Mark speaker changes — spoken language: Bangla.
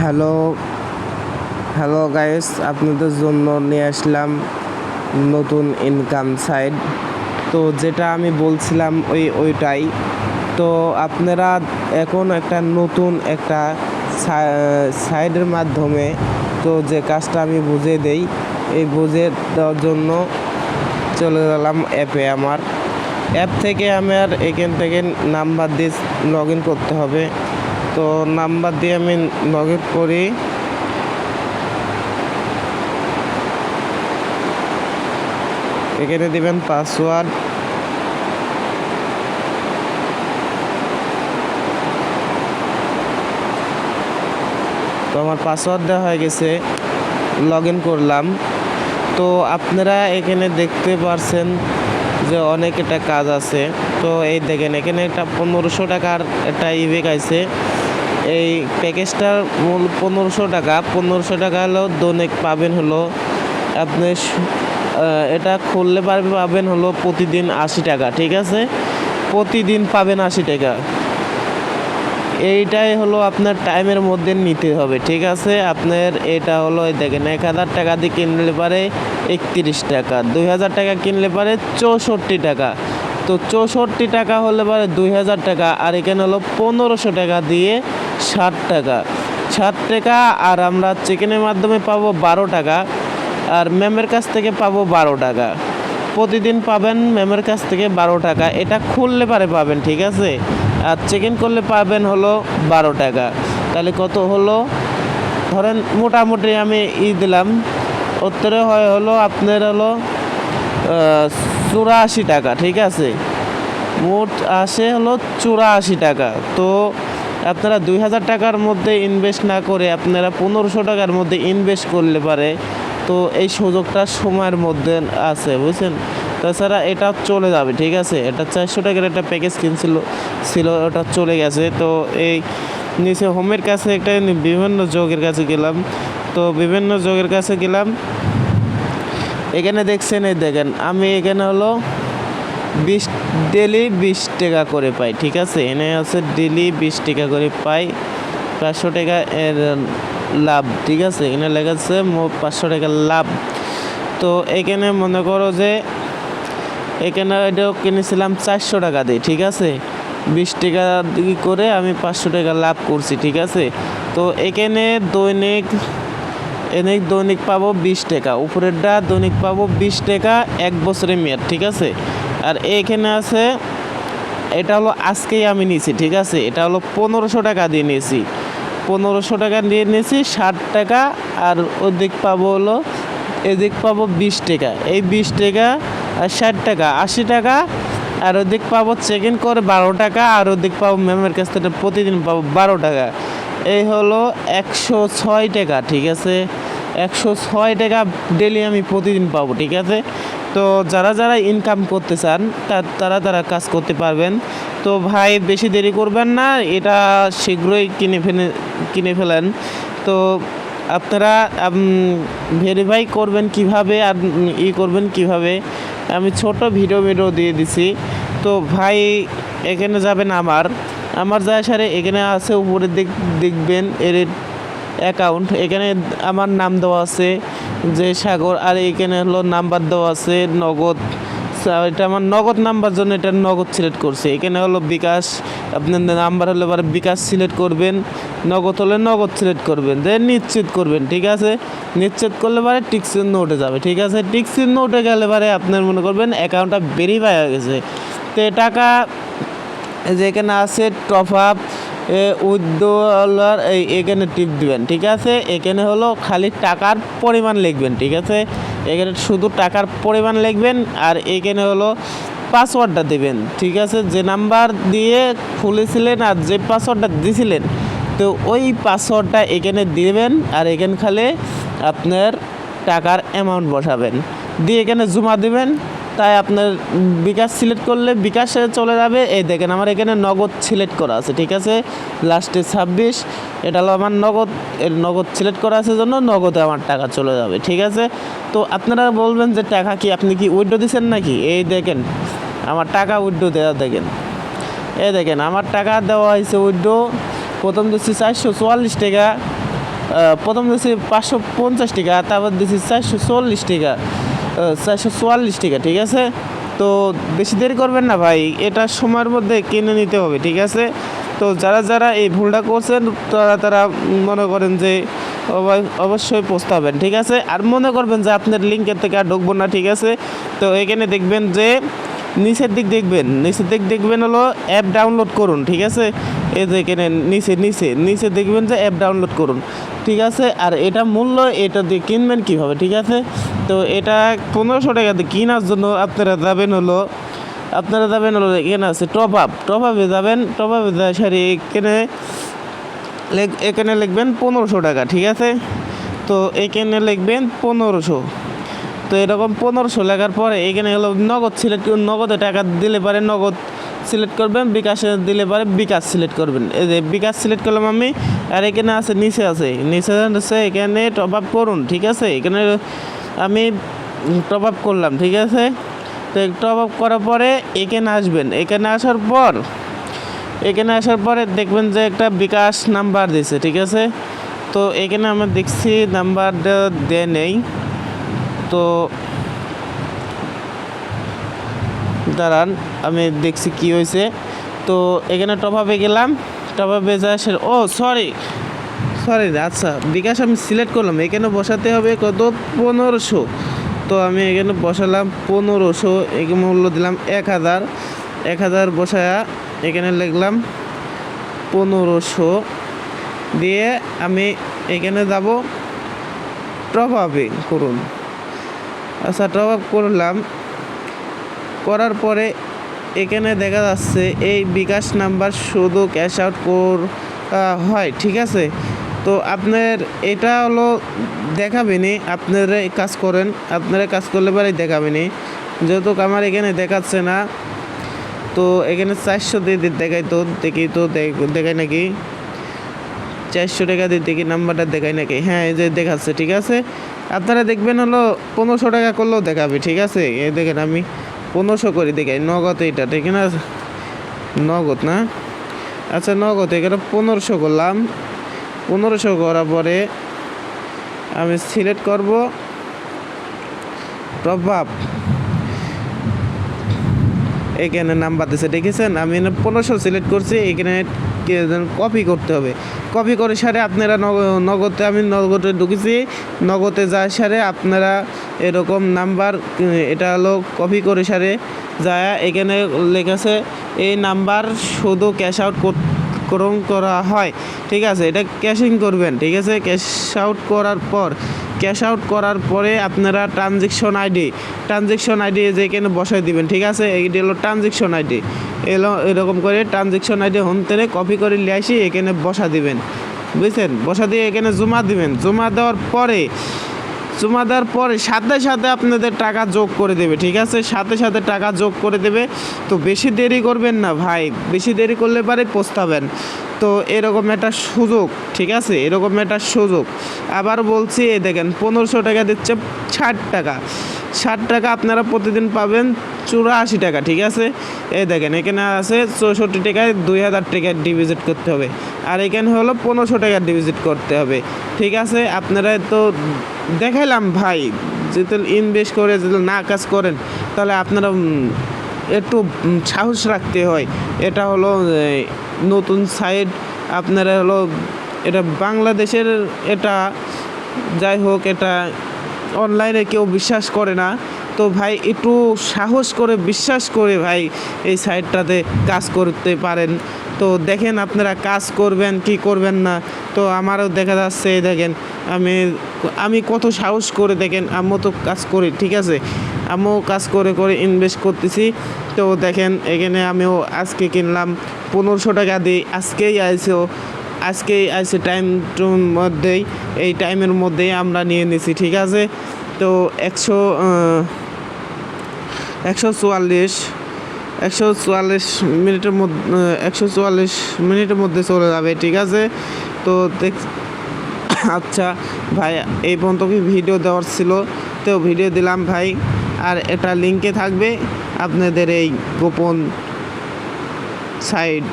Speaker 1: হ্যালো হ্যালো গাইস আপনাদের জন্য নিয়ে আসলাম নতুন ইনকাম সাইট তো যেটা আমি বলছিলাম ওই, ওইটাই। তো আপনারা এখন একটা নতুন একটা সাইডের মাধ্যমে তো যে কাজটা আমি বুঝিয়ে দেই, এই বুঝে দেওয়ার জন্য চলে গেলাম অ্যাপে আমার। অ্যাপ থেকে আমার এখান থেকে নাম্বার দিয়ে লগ ইন করতে হবে। তো নাম্বার দিয়ে আমি লগ ইন করি। এখানে দিবেন পাসওয়ার্ড তো আমার পাসওয়ার্ড দেওয়া হয়ে গেছে লগ ইন করলাম। তো আপনারা এখানে দেখতে পারছেন যে অনেক একটা কাজ আছে। তো এই দেখেন, এখানে একটা পনেরোশো টাকার একটা ইভেক আছে। এই প্যাকেজটার মূল পনেরোশো টাকা। পনেরোশো টাকা হলো দৈনিক পাবেন হলো আপনি এটা খুললে পারবে পাবেন হলো প্রতিদিন আশি টাকা, ঠিক আছে? প্রতিদিন পাবেন আশি টাকা। এইটাই হলো আপনার টাইমের মধ্যে নিতে হবে, ঠিক আছে? আপনার এটা হলো দেখেন, এক হাজার টাকা দিয়ে কিনলে পারে একত্রিশ টাকা, দুই হাজার টাকা কিনলে পারে চৌষট্টি টাকা। তো চৌষট্টি টাকা হলে পারে দুই হাজার টাকা, আর এখানে হলো পনেরোশো টাকা দিয়ে ষাট টাকা। ষাট টাকা আর আমরা চিকেনের মাধ্যমে পাবো বারো টাকা আর ম্যামের কাছ থেকে পাবো বারো টাকা। প্রতিদিন পাবেন ম্যামের কাছ থেকে বারো টাকা। এটা খুললে পারে পাবেন, ঠিক আছে? আর চেক ইন করলে পাবেন হলো বারো টাকা। তাহলে কত হলো? ধরেন মোটামুটি আমি ই দিলাম। উত্তরে হয় হলো আপনার হলো চুরাশি টাকা, ঠিক আছে? মোট আসে হলো চুরাশি টাকা। তো আপনারা দুই হাজার টাকার মধ্যে ইনভেস্ট না করে আপনারা পনেরোশো টাকার মধ্যে ইনভেস্ট করলে পারে। তো এই সুযোগটা সময়ের মধ্যে আছে, বুঝছেন? তাছাড়া এটা চলে যাবে, ঠিক আছে? এটা চারশো টাকার একটা প্যাকেজ কিনছিল, ছিল, ওটা চলে গেছে। তো এই নিচে হোমের কাছে একটা বিভিন্ন যোগের কাছে গেলাম। তো বিভিন্ন যোগের কাছে গেলাম। এখানে দেখছেন, এই দেখেন, আমি এখানে হলো বিশ, ডেলি বিশ টাকা করে পাই, ঠিক আছে? এনে আছে ডেলি বিশ টাকা করে পাই, পাঁচশো টাকা এর লাভ, ঠিক আছে? এখানে লেখা আছে মোট পাঁচশো টাকার লাভ। তো এখানে মনে করো যে, এখানে এটাও কিনেছিলাম চারশো টাকা দিয়ে, ঠিক আছে? বিশ টাকা করে আমি পাঁচশো টাকা লাভ করছি, ঠিক আছে? তো এখানে দৈনিক, এনে দৈনিক পাবো বিশ টাকা, উপরেরটা দৈনিক পাবো বিশ টাকা, এক বছরের মেয়াদ, ঠিক আছে? আর এইখানে আছে, এটা হলো আজকেই আমি নিয়েছি, ঠিক আছে? এটা হলো পনেরোশো টাকা দিয়ে নিয়েছি। পনেরোশো টাকা দিয়ে নিয়েছি, ষাট টাকা, আর ওদিক পাবো হলো, এদিক পাবো বিশ টাকা। এই বিশ টাকা আর ষাট টাকা, আশি টাকা, আর ওদিক পাবো চেক ইন করে বারো টাকা, আর ওদিক পাবো ম্যামের কাছ থেকে প্রতিদিন পাবো বারো টাকা। এই হলো একশো ছয় টাকা, ঠিক আছে? একশো ছয় টাকা ডেলি আমি প্রতিদিন পাবো, ঠিক আছে? তো যারা যারা ইনকাম করতে চান তারা তারা কাজ করতে পারবেন। তো ভাই, বেশি দেরি করবেন না, এটা শীঘ্রই কিনে ফেলে, কিনে ফেলেন। তো আপনারা ভেরিফাই করবেন কীভাবে আর ই করবেন কীভাবে। আমি ছোট ভিডিও ভিডিও দিয়ে দিছি। তো ভাই, এখানে যাবেন আমার। আমার যা সারে এখানে আছে উপরে দিক, দেখবেন, এর অ্যাকাউন্ট এখানে আমার নাম দেওয়া আছে যে সাগর, আর এখানে হলো নাম্বার দেওয়া আছে নগদ। এটা আমার নগদ নাম্বার জন্য এটা নগদ সিলেক্ট করছে। এখানে হলো বিকাশ, আপনার নাম্বার হলে এবার বিকাশ সিলেক্ট করবেন। নগদ হলে নগদ সিলেক্ট করবেন। দেন নিশ্চিত করবেন, ঠিক আছে? নিশ্চিত করলে পরে টিক চিহ্ন উঠে যাবে, ঠিক আছে? টিক চিহ্ন উঠে গেলে পরে আপনার মনে করবেন অ্যাকাউন্টটা ভেরিফাই হয়ে গেছে। তো টাকা এই যে এখানে আছে টপ আপ উইথড্রলার এই এখানে টিপ দিবেন, ঠিক আছে? এখানে হলো খালি টাকার পরিমাণ লিখবেন, ঠিক আছে? এখানে শুধু টাকার পরিমাণ লিখবেন আর এখানে হলো পাসওয়ার্ডটা দেবেন, ঠিক আছে? যে নাম্বার দিয়ে খুলেছিলেন আর যে পাসওয়ার্ডটা দিয়েছিলেন তো ওই পাসওয়ার্ডটা এখানে দিবেন আর এখানে খালি আপনার টাকার অ্যামাউন্ট বসাবেন। দিয়ে এখানে জমা দিবেন তাই আপনার বিকাশ সিলেক্ট করলে বিকাশে চলে যাবে। এই দেখেন আমার এখানে নগদ সিলেক্ট করা আছে, ঠিক আছে? লাস্টে ছাব্বিশ, এটা হলো আমার নগদ, এর নগদ সিলেক্ট করা আছে জন্য নগদে আমার টাকা চলে যাবে, ঠিক আছে? তো আপনারা বলবেন যে টাকা কি আপনি কি উইড্রো দিচ্ছেন নাকি? এই দেখেন, আমার টাকা উইড্রো দেওয়া দেখেন। এই দেখেন, আমার টাকা দেওয়া হয়েছে উইড্রো। প্রথম দিচ্ছি চারশো চুয়াল্লিশ টাকা প্রথম দিচ্ছি পাঁচশো পঞ্চাশ টাকা, তারপর দিয়েছি চারশো চল্লিশ টাকা। চারশো চুয়াল্লিশ টাকা, ঠিক আছে? তো বেশি দেরি করবেন না ভাই, এটা সময়ের মধ্যে কিনে নিতে হবে, ঠিক আছে? তো যারা যারা এই ভুলটা করছেন, তারা তারা মনে করেন যে অব- অবশ্যই পস্তাবেন, ঠিক আছে? আর মনে করবেন যে আপনার লিঙ্কের থেকে আর ঢুকবো না, ঠিক আছে? তো এখানে দেখবেন যে নিচের দিক দেখবেন, নিচের দিক দেখবেন হলো অ্যাপ ডাউনলোড করুন, ঠিক আছে? এই যে এখানে নিচে নিচে নিচে দেখবেন যে অ্যাপ ডাউনলোড করুন, ঠিক আছে? আর এটা মূল্য, এটা দিয়ে কিনবেন কীভাবে, ঠিক আছে? তো এটা পনেরোশো টাকা দিয়ে কেনার জন্য আপনারা যাবেন হলো, আপনারা যাবেন হলো এখানে আছে টপ আপ টপ আপে যাবেন টপ আপে যায় সারি এখানে এখানে লিখবেন পনেরোশো টাকা, ঠিক আছে? তো এখানে লিখবেন পনেরোশো। তো এরকম পনেরোশো লেখার পরে এখানে হলো নগদ সিলেক্ট নগদে টাকা দিলে পারে, নগদ সিলেক্ট করবেন, বিকাশে দিলে পরে বিকাশ সিলেক্ট করবেন। এই যে বিকাশ সিলেক্ট করলাম আমি, আর এখানে আছে, নিচে আছে। নিচে আছে, এখানে টপ আপ করুন, ঠিক আছে? এখানে আমি টপ আপ করলাম, ঠিক আছে? তো টপ আপ করার পরে এখানে আসবেন। এখানে আসার পর, এখানে আসার পরে দেখবেন যে একটা বিকাশ নাম্বার দিছে, ঠিক আছে? তো এখানে আমরা দেখছি নাম্বারটা দেয় নেই। তো দাঁড়ান, আমি দেখছি কি হয়েছে। তো এখানে টপাপে গেলাম টপাপে যা ও সরি সরি আচ্ছা বিকাশ আমি সিলেক্ট করলাম, এখানে বসাতে হবে কত? পনেরোশো। তো আমি এখানে বসালাম পনেরোশো এখানে মূল্য দিলাম এক হাজার। এক হাজার বসায়া এখানে লিখলাম পনেরোশো। দিয়ে আমি এখানে যাব টপ আপে করুন। আচ্ছা টপ আপ করলাম করার পরে এখানে দেখা যাচ্ছে এই বিকাশ নাম্বার শুধু ক্যাশ আউট কর হয়, ঠিক আছে? তো আপনার এটা হলো দেখাবেনি আপনারা কাজ করেন আপনারা কাজ করলে পরে দেখাবেনি। যেহেতু আমার এখানে দেখাচ্ছে না, তো এখানে চারশো দিয়ে দেখাই তো, দেখি তো দেখ- দেখায় নাকি? চারশো টাকা দিয়ে দেখি নাম্বারটা দেখায় নাকি? হ্যাঁ এই যে দেখাচ্ছে, ঠিক আছে? আপনারা দেখবেন হলো পনেরোশো টাকা করলেও দেখাবে, ঠিক আছে? এই দেখেন আমি পনেরোশো করে দেখাই নগদ এটা ঠিক না? নগদ না? আচ্ছা নগদ, এখানে পনেরোশো করলাম। পনেরোশো করার পরে আমি সিলেক্ট করব। প্রভাব। এখানে নাম্বার দিছে, দেখেছেন? আমি পনেরোশো সিলেক্ট করছি, এখানে কপি করতে হবে। কপি করে সারে আপনারা নগ- নগদে, আমি নগদে ঢুকেছি। নগদে যায় সারে আপনারা এরকম নাম্বার, এটা হলো কপি করে সারে যায়। এখানে লেখা আছে, এই নাম্বার শুধু ক্যাশ আউট করণ করা হয়। ঠিক আছে? এটা ক্যাশিং করবেন। ঠিক আছে? ক্যাশ আউট করার পর ক্যাশ আউট করার পরে আপনারা ট্রানজেকশন আইডি ট্রানজেকশন আইডি যেখানে বসাই দিবেন, ঠিক আছে? এইটি হলো ট্রানজেকশন আইডি। এলো, এরকম করে ট্রানজেকশন আইডি হোম থেকে কপি করে নিয়ে আসি এখানে বসা দিবেন। বুঝছেন? বসা দিয়ে এখানে জমা দিবেন। জমা দেওয়ার পরে, জমা দেওয়ার পরে সাথে সাথে আপনাদের টাকা যোগ করে দেবে, ঠিক আছে? সাথে সাথে টাকা যোগ করে দেবে। তো বেশি দেরি করবেন না ভাই। বেশি দেরি করলে পারে পস্তাবেন। তো এরকম একটা সুযোগ, ঠিক আছে? এরকম একটা সুযোগ। আবার বলছি, এই দেখেন, পনেরোশো টাকা দিচ্ছে ষাট টাকা। ষাট টাকা আপনারা প্রতিদিন পাবেন চুরাশি টাকা, ঠিক আছে? এই দেখেন, এখানে আছে চৌষট্টি টাকায় দুই হাজার টাকা ডিপোজিট করতে হবে। আর এখানে হলো পনেরোশো টাকা ডিপোজিট করতে হবে, ঠিক আছে? আপনারা তো দেখাইলাম ভাই, যদি ইনভেস্ট করে যদি না কাজ করেন, তাহলে আপনারা একটু সাহস রাখতে হয়। এটা হলো নতুন সাইট, আপনারা হলো এটা বাংলাদেশের এটা, যাই হোক এটা অনলাইনে কেউ বিশ্বাস করে না। তো ভাই, একটু সাহস করে, বিশ্বাস করে ভাই, এই সাইটটাতে কাজ করতে পারেন। তো দেখেন আপনারা কাজ করবেন, কি করবেন না। তো আমারও দেখা যাচ্ছে দেখেন, আমি আমি কত সাহস করে দেখেন আমিও তো কাজ করি, ঠিক আছে? আমিও কাজ করে করে ইনভেস্ট করতেছি। তো দেখেন, এখানে আমিও আজকে কিনলাম পনেরোশো টাকা দিই আজকেই আইসো, আজকেই আইসে টাইম মধ্যেই, এই টাইমের মধ্যেই আমরা নিয়ে নিছি, ঠিক আছে? তো একশো একশো চুয়াল্লিশ একশো চুয়াল্লিশ মিনিটের মধ্যে একশো চুয়াল্লিশ মিনিটের মধ্যে চলে যাবে, ঠিক আছে? তো দেখ আচ্ছা ভাই, এই পর্যন্ত কি ভিডিও দেওয়ার ছিল? তো ভিডিও দিলাম, ভাই, আর এটা লিঙ্কে থাকবে আপনাদের এই গোপন সাইট